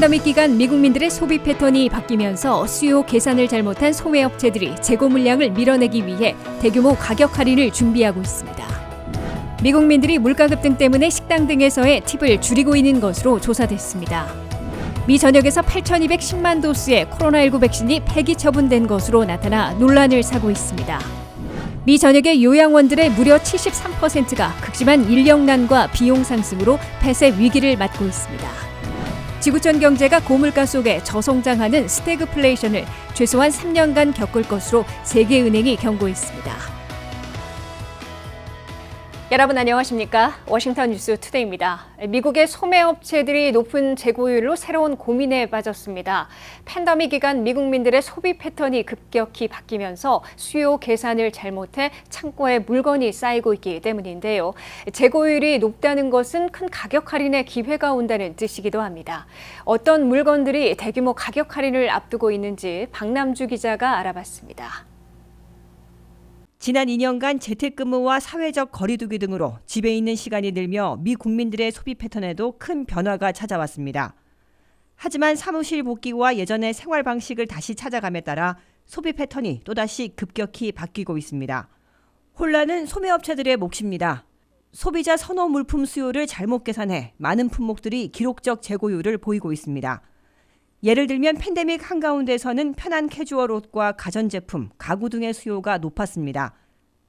팬데믹 기간 미국민들의 소비 패턴이 바뀌면서 수요 계산을 잘못한 소매업체들이 재고 물량을 밀어내기 위해 대규모 가격 할인을 준비하고 있습니다. 미국민들이 물가 급등 때문에 식당 등에서의 팁을 줄이고 있는 것으로 조사됐습니다. 미 전역에서 8,210만 도스의 코로나19 백신이 폐기 처분된 것으로 나타나 논란을 사고 있습니다. 미 전역의 요양원들의 무려 73%가 극심한 인력난과 비용 상승으로 폐쇄 위기를 맞고 있습니다. 지구촌 경제가 고물가 속에 저성장하는 스태그플레이션을 최소한 3년간 겪을 것으로 세계은행이 경고했습니다. 여러분 안녕하십니까? 워싱턴 뉴스 투데이입니다. 미국의 소매업체들이 높은 재고율로 새로운 고민에 빠졌습니다. 팬데믹 기간 미국민들의 소비 패턴이 급격히 바뀌면서 수요 계산을 잘못해 창고에 물건이 쌓이고 있기 때문인데요. 재고율이 높다는 것은 큰 가격 할인의 기회가 온다는 뜻이기도 합니다. 어떤 물건들이 대규모 가격 할인을 앞두고 있는지 박남주 기자가 알아봤습니다. 지난 2년간 재택근무와 사회적 거리두기 등으로 집에 있는 시간이 늘며 미 국민들의 소비 패턴에도 큰 변화가 찾아왔습니다. 하지만 사무실 복귀와 예전의 생활 방식을 다시 찾아감에 따라 소비 패턴이 또다시 급격히 바뀌고 있습니다. 혼란은 소매업체들의 몫입니다. 소비자 선호 물품 수요를 잘못 계산해 많은 품목들이 기록적 재고율을 보이고 있습니다. 예를 들면 팬데믹 한가운데서는 편한 캐주얼 옷과 가전제품, 가구 등의 수요가 높았습니다.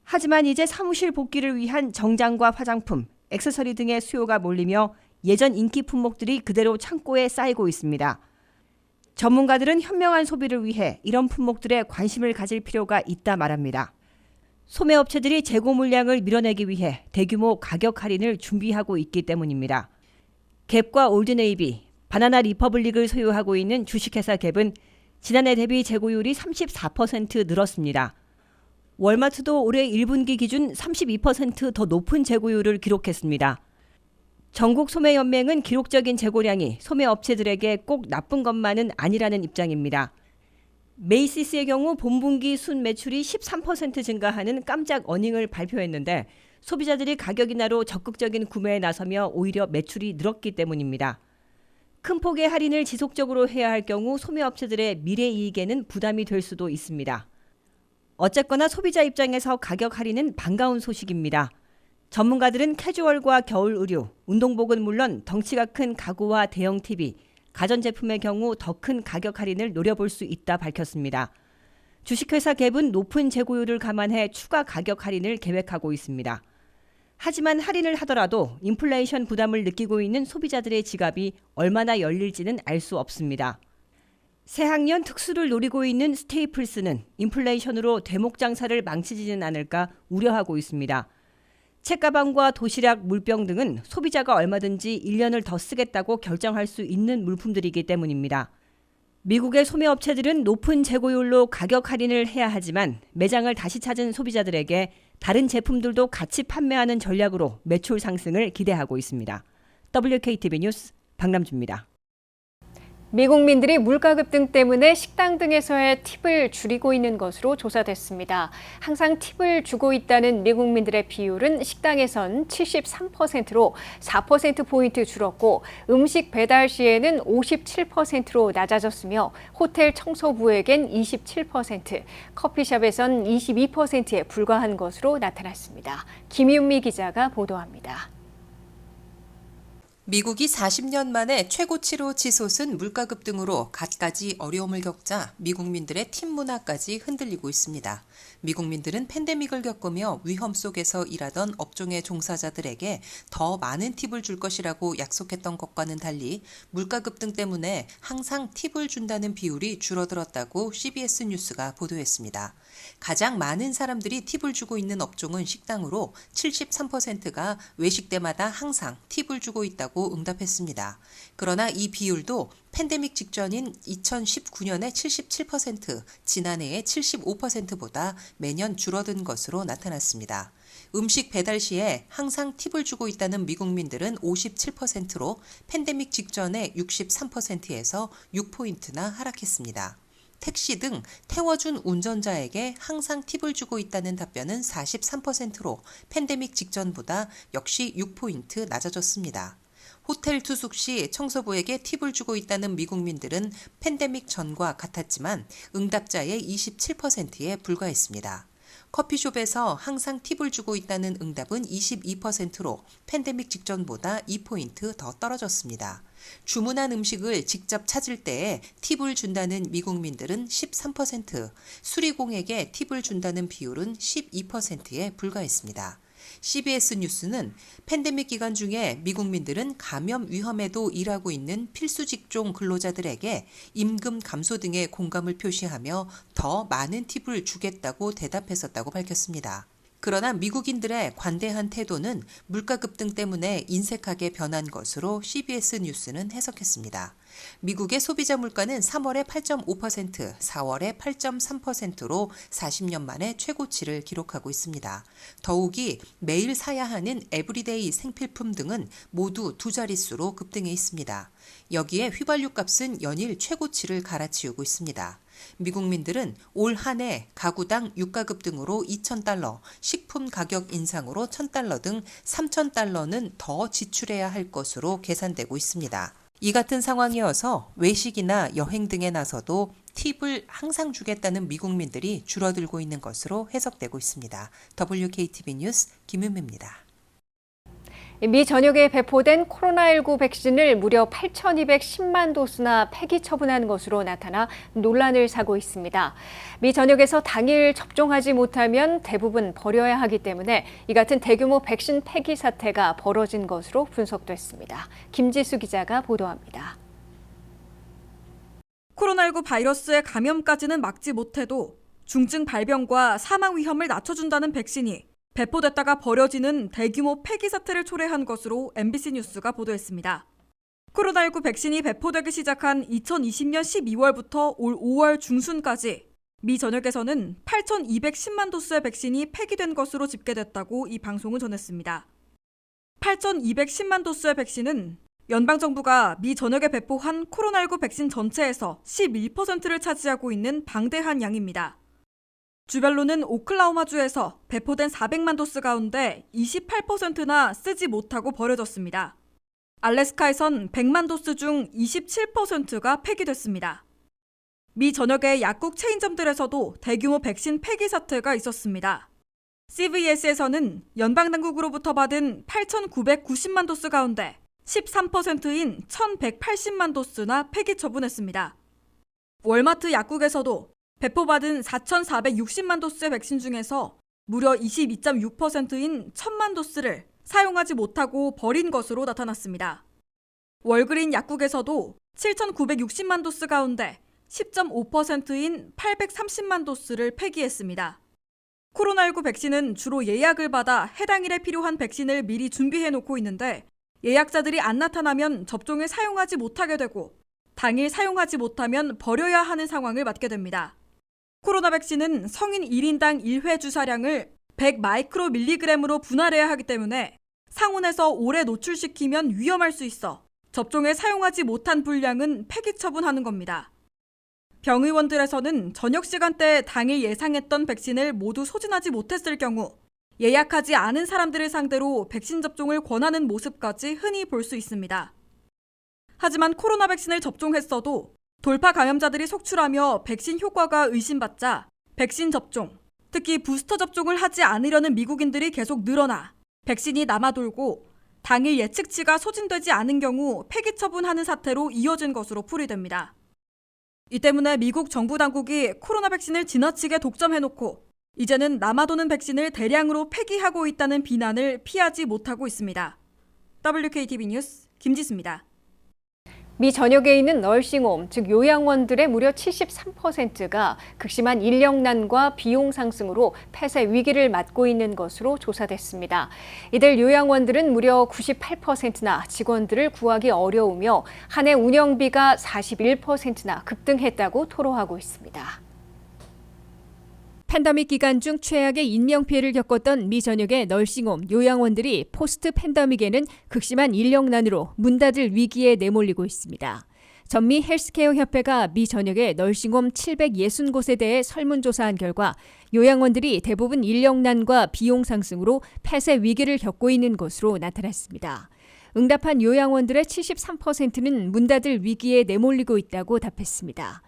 하지만 이제 사무실 복귀를 위한 정장과 화장품, 액세서리 등의 수요가 몰리며 예전 인기 품목들이 그대로 창고에 쌓이고 있습니다. 전문가들은 현명한 소비를 위해 이런 품목들에 관심을 가질 필요가 있다 말합니다. 소매업체들이 재고 물량을 밀어내기 위해 대규모 가격 할인을 준비하고 있기 때문입니다. 갭과 올드네이비, 바나나 리퍼블릭을 소유하고 있는 주식회사 갭은 지난해 대비 재고율이 34% 늘었습니다. 월마트도 올해 1분기 기준 32%더 높은 재고율을 기록했습니다. 전국 소매연맹은 기록적인 재고량이 소매업체들에게 꼭 나쁜 것만은 아니라는 입장입니다. 메이시스의 경우 본분기 순 매출이 13% 증가하는 깜짝 어닝을 발표했는데 소비자들이 가격 인하로 적극적인 구매에 나서며 오히려 매출이 늘었기 때문입니다. 큰 폭의 할인을 지속적으로 해야 할 경우 소매업체들의 미래 이익에는 부담이 될 수도 있습니다. 어쨌거나 소비자 입장에서 가격 할인은 반가운 소식입니다. 전문가들은 캐주얼과 겨울 의류, 운동복은 물론 덩치가 큰 가구와 대형 TV, 가전제품의 경우 더 큰 가격 할인을 노려볼 수 있다 밝혔습니다. 주식회사 갭은 높은 재고율을 감안해 추가 가격 할인을 계획하고 있습니다. 하지만 할인을 하더라도 인플레이션 부담을 느끼고 있는 소비자들의 지갑이 얼마나 열릴지는 알 수 없습니다. 새학년 특수를 노리고 있는 스테이플스는 인플레이션으로 대목 장사를 망치지는 않을까 우려하고 있습니다. 책가방과 도시락, 물병 등은 소비자가 얼마든지 1년을 더 쓰겠다고 결정할 수 있는 물품들이기 때문입니다. 미국의 소매업체들은 높은 재고율로 가격 할인을 해야 하지만 매장을 다시 찾은 소비자들에게 다른 제품들도 같이 판매하는 전략으로 매출 상승을 기대하고 있습니다. WKTV 뉴스 박남주입니다. 미국민들이 물가 급등 때문에 식당 등에서의 팁을 줄이고 있는 것으로 조사됐습니다. 항상 팁을 주고 있다는 미국민들의 비율은 식당에선 73%로 4%포인트 줄었고 음식 배달 시에는 57%로 낮아졌으며 호텔 청소부에겐 27%, 커피숍에선 22%에 불과한 것으로 나타났습니다. 김윤미 기자가 보도합니다. 미국이 40년 만에 최고치로 치솟은 물가 급 등으로 갖가지 어려움을 겪자 미국민들의 팀 문화까지 흔들리고 있습니다. 미국민들은 팬데믹을 겪으며 위험 속에서 일하던 업종의 종사자들에게 더 많은 팁을 줄 것이라고 약속했던 것과는 달리 물가 급 등 때문에 항상 팁을 준다는 비율이 줄어들었다고 CBS 뉴스가 보도했습니다. 가장 많은 사람들이 팁을 주고 있는 업종은 식당으로 73%가 외식 때마다 항상 팁을 주고 있다고 응답했습니다. 그러나 이 비율도 팬데믹 직전인 2019년의 77%, 지난해의 75%보다 매년 줄어든 것으로 나타났습니다. 음식 배달 시에 항상 팁을 주고 있다는 미국민들은 57%로 팬데믹 직전의 63%에서 6포인트나 하락했습니다. 택시 등 태워준 운전자에게 항상 팁을 주고 있다는 답변은 43%로 팬데믹 직전보다 역시 6포인트 낮아졌습니다. 호텔 투숙 시 청소부에게 팁을 주고 있다는 미국민들은 팬데믹 전과 같았지만 응답자의 27%에 불과했습니다. 커피숍에서 항상 팁을 주고 있다는 응답은 22%로 팬데믹 직전보다 2포인트 더 떨어졌습니다. 주문한 음식을 직접 찾을 때에 팁을 준다는 미국민들은 13%, 수리공에게 팁을 준다는 비율은 12%에 불과했습니다. CBS 뉴스는 팬데믹 기간 중에 미국민들은 감염 위험에도 일하고 있는 필수 직종 근로자들에게 임금 감소 등의 공감을 표시하며 더 많은 팁을 주겠다고 대답했었다고 밝혔습니다. 그러나 미국인들의 관대한 태도는 물가 급등 때문에 인색하게 변한 것으로 CBS 뉴스는 해석했습니다. 미국의 소비자 물가는 3월에 8.5%, 4월에 8.3%로 40년 만에 최고치를 기록하고 있습니다. 더욱이 매일 사야 하는 에브리데이 생필품 등은 모두 두 자릿수로 급등해 있습니다. 여기에 휘발유 값은 연일 최고치를 갈아치우고 있습니다. 미국민들은 올 한 해 가구당 유가급 등으로 2,000달러, 식품 가격 인상으로 1,000달러 등 3,000달러는 더 지출해야 할 것으로 계산되고 있습니다. 이 같은 상황이어서 외식이나 여행 등에 나서도 팁을 항상 주겠다는 미국민들이 줄어들고 있는 것으로 해석되고 있습니다. WKTV 뉴스 김은미입니다. 미 전역에 배포된 코로나19 백신을 무려 8,210만 도스나 폐기 처분한 것으로 나타나 논란을 사고 있습니다. 미 전역에서 당일 접종하지 못하면 대부분 버려야 하기 때문에 이 같은 대규모 백신 폐기 사태가 벌어진 것으로 분석됐습니다. 김지수 기자가 보도합니다. 코로나19 바이러스의 감염까지는 막지 못해도 중증 발병과 사망 위험을 낮춰준다는 백신이 배포됐다가 버려지는 대규모 폐기 사태를 초래한 것으로 MBC 뉴스가 보도했습니다. 코로나19 백신이 배포되기 시작한 2020년 12월부터 올 5월 중순까지 미 전역에서는 8,210만 도스의 백신이 폐기된 것으로 집계됐다고 이 방송은 전했습니다. 8,210만 도스의 백신은 연방정부가 미 전역에 배포한 코로나19 백신 전체에서 11%를 차지하고 있는 방대한 양입니다. 주별로는 오클라호마주에서 배포된 400만 도스 가운데 28%나 쓰지 못하고 버려졌습니다. 알래스카에선 100만 도스 중 27%가 폐기됐습니다. 미 전역의 약국 체인점들에서도 대규모 백신 폐기 사태가 있었습니다. CVS에서는 연방당국으로부터 받은 8,990만 도스 가운데 13%인 1,180만 도스나 폐기 처분했습니다. 월마트 약국에서도 배포받은 4,460만 도스의 백신 중에서 무려 22.6%인 1,000만 도스를 사용하지 못하고 버린 것으로 나타났습니다. 월그린 약국에서도 7,960만 도스 가운데 10.5%인 830만 도스를 폐기했습니다. 코로나19 백신은 주로 예약을 받아 해당 일에 필요한 백신을 미리 준비해 놓고 있는데 예약자들이 안 나타나면 접종을 사용하지 못하게 되고 당일 사용하지 못하면 버려야 하는 상황을 맞게 됩니다. 코로나 백신은 성인 1인당 1회 주사량을 100 마이크로 밀리그램으로 분할해야 하기 때문에 상온에서 오래 노출시키면 위험할 수 있어 접종에 사용하지 못한 분량은 폐기 처분하는 겁니다. 병의원들에서는 저녁 시간대에 당일 예상했던 백신을 모두 소진하지 못했을 경우 예약하지 않은 사람들을 상대로 백신 접종을 권하는 모습까지 흔히 볼 수 있습니다. 하지만 코로나 백신을 접종했어도 돌파 감염자들이 속출하며 백신 효과가 의심받자 백신 접종, 특히 부스터 접종을 하지 않으려는 미국인들이 계속 늘어나 백신이 남아돌고 당일 예측치가 소진되지 않은 경우 폐기 처분하는 사태로 이어진 것으로 풀이됩니다. 이 때문에 미국 정부 당국이 코로나 백신을 지나치게 독점해놓고 이제는 남아도는 백신을 대량으로 폐기하고 있다는 비난을 피하지 못하고 있습니다. WKTV 뉴스 김지수입니다. 미 전역에 있는 널싱홈, 즉 요양원들의 무려 73%가 극심한 인력난과 비용 상승으로 폐쇄 위기를 맞고 있는 것으로 조사됐습니다. 이들 요양원들은 무려 98%나 직원들을 구하기 어려우며 한 해 운영비가 41%나 급등했다고 토로하고 있습니다. 팬데믹 기간 중 최악의 인명피해를 겪었던 미 전역의 널싱홈, 요양원들이 포스트 팬데믹에는 극심한 인력난으로 문 닫을 위기에 내몰리고 있습니다. 전미 헬스케어 협회가 미 전역의 널싱홈 760곳에 대해 설문조사한 결과 요양원들이 대부분 인력난과 비용 상승으로 폐쇄 위기를 겪고 있는 것으로 나타났습니다. 응답한 요양원들의 73%는 문 닫을 위기에 내몰리고 있다고 답했습니다.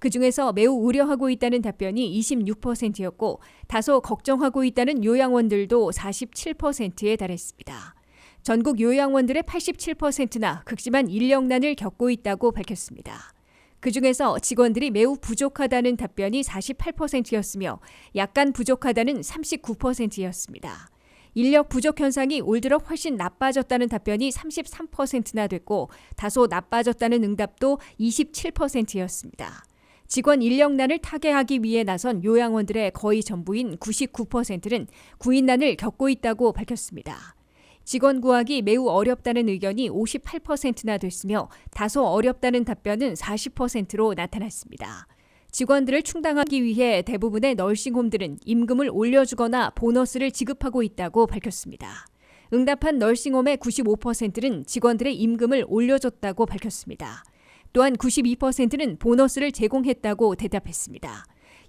그중에서 매우 우려하고 있다는 답변이 26%였고 다소 걱정하고 있다는 요양원들도 47%에 달했습니다. 전국 요양원들의 87%나 극심한 인력난을 겪고 있다고 밝혔습니다. 그중에서 직원들이 매우 부족하다는 답변이 48%였으며 약간 부족하다는 39%였습니다. 인력 부족 현상이 올 들어 훨씬 나빠졌다는 답변이 33%나 됐고 다소 나빠졌다는 응답도 27%였습니다. 직원 인력난을 타개하기 위해 나선 요양원들의 거의 전부인 99%는 구인난을 겪고 있다고 밝혔습니다. 직원 구하기 매우 어렵다는 의견이 58%나 됐으며 다소 어렵다는 답변은 40%로 나타났습니다. 직원들을 충당하기 위해 대부분의 널싱홈들은 임금을 올려주거나 보너스를 지급하고 있다고 밝혔습니다. 응답한 널싱홈의 95%는 직원들의 임금을 올려줬다고 밝혔습니다. 또한 92%는 보너스를 제공했다고 대답했습니다.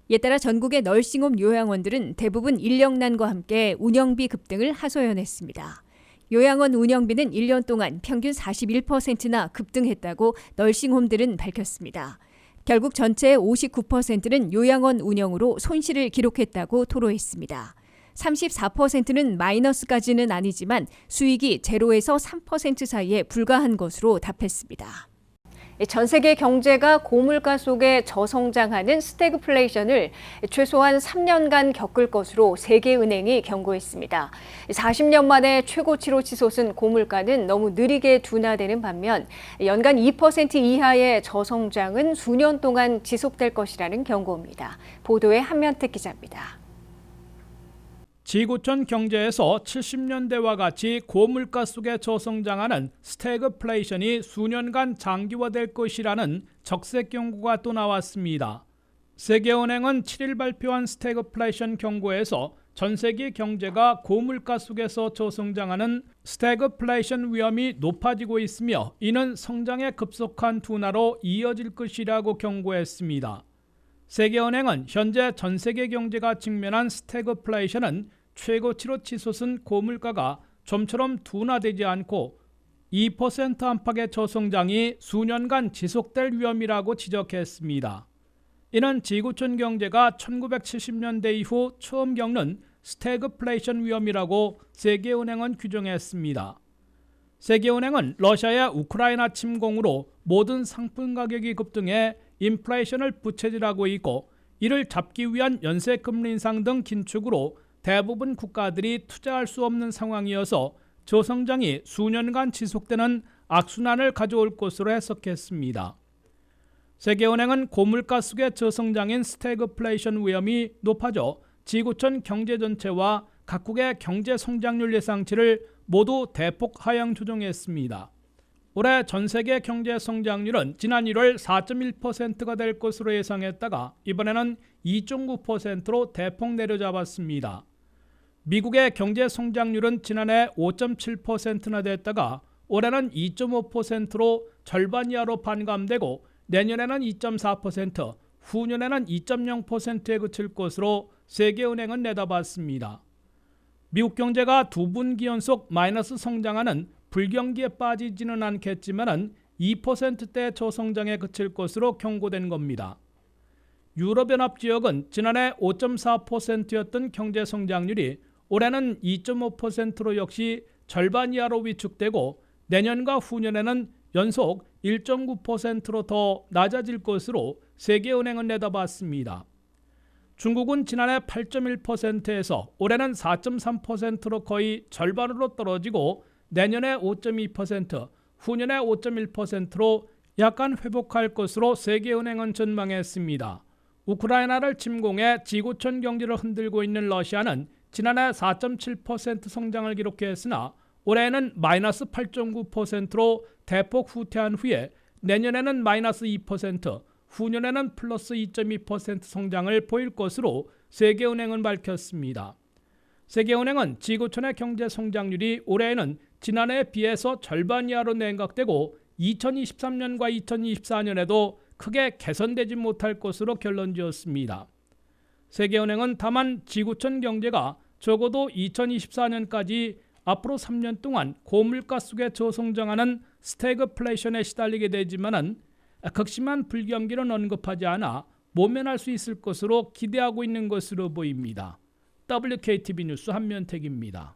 이에 따라 전국의 널싱홈 요양원들은 대부분 인력난과 함께 운영비 급등을 하소연했습니다. 요양원 운영비는 1년 동안 평균 41%나 급등했다고 널싱홈들은 밝혔습니다. 결국 전체의 59%는 요양원 운영으로 손실을 기록했다고 토로했습니다. 34%는 마이너스까지는 아니지만 수익이 제로에서 3% 사이에 불과한 것으로 답했습니다. 전 세계 경제가 고물가 속에 저성장하는 스태그플레이션을 최소한 3년간 겪을 것으로 세계은행이 경고했습니다. 40년 만에 최고치로 치솟은 고물가는 너무 느리게 둔화되는 반면 연간 2% 이하의 저성장은 수년 동안 지속될 것이라는 경고입니다. 보도에 한면택 기자입니다. 지구촌 경제에서 70년대와 같이 고물가 속에 저성장하는 스태그플레이션이 수년간 장기화될 것이라는 적색 경고가 또 나왔습니다. 세계은행은 7일 발표한 스태그플레이션 경고에서 전 세계 경제가 고물가 속에서 저성장하는 스태그플레이션 위험이 높아지고 있으며 이는 성장의 급속한 둔화로 이어질 것이라고 경고했습니다. 세계은행은 현재 전 세계 경제가 직면한 스태그플레이션은 최고치로 치솟은 고물가가 좀처럼 둔화되지 않고 2% 안팎의 저성장이 수년간 지속될 위험이라고 지적했습니다. 이는 지구촌 경제가 1970년대 이후 처음 겪는 스태그플레이션 위험이라고 세계은행은 규정했습니다. 세계은행은 러시아의 우크라이나 침공으로 모든 상품 가격이 급등해 인플레이션을 부채질하고 있고 이를 잡기 위한 연쇄 금리 인상 등 긴축으로 대부분 국가들이 투자할 수 없는 상황이어서 저성장이 수년간 지속되는 악순환을 가져올 것으로 해석했습니다. 세계은행은 고물가 속의 저성장인 스태그플레이션 위험이 높아져 지구촌 경제 전체와 각국의 경제 성장률 예상치를 모두 대폭 하향 조정했습니다. 올해 전 세계 경제 성장률은 지난 1월 4.1%가 될 것으로 예상했다가 이번에는 2.9%로 대폭 내려잡았습니다. 미국의 경제 성장률은 지난해 5.7%나 됐다가 올해는 2.5%로 절반 이하로 반감되고 내년에는 2.4%, 후년에는 2.0%에 그칠 것으로 세계은행은 내다봤습니다. 미국 경제가 두 분기 연속 마이너스 성장하는 불경기에 빠지지는 않겠지만은 2%대 저성장에 그칠 것으로 경고된 겁니다. 유럽연합 지역은 지난해 5.4%였던 경제 성장률이 올해는 2.5%로 역시 절반 이하로 위축되고 내년과 후년에는 연속 1.9%로 더 낮아질 것으로 세계은행은 내다봤습니다. 중국은 지난해 8.1%에서 올해는 4.3%로 거의 절반으로 떨어지고 내년에 5.2%, 후년에 5.1%로 약간 회복할 것으로 세계은행은 전망했습니다. 우크라이나를 침공해 지구촌 경제를 흔들고 있는 러시아는 지난해 4.7% 성장을 기록했으나 올해는 마이너스 8.9%로 대폭 후퇴한 후에 내년에는 마이너스 2%, 후년에는 플러스 2.2% 성장을 보일 것으로 세계은행은 밝혔습니다. 세계은행은 지구촌의 경제 성장률이 올해에는 지난해에 비해서 절반 이하로 냉각되고 2023년과 2024년에도 크게 개선되지 못할 것으로 결론 지었습니다. 세계은행은 다만 지구촌 경제가 적어도 2024년까지 앞으로 3년 동안 고물가 속에 저성장하는 스태그플레이션에 시달리게 되지만은 극심한 불경기는 언급하지 않아 모면할 수 있을 것으로 기대하고 있는 것으로 보입니다. WKTV 뉴스 한면택입니다.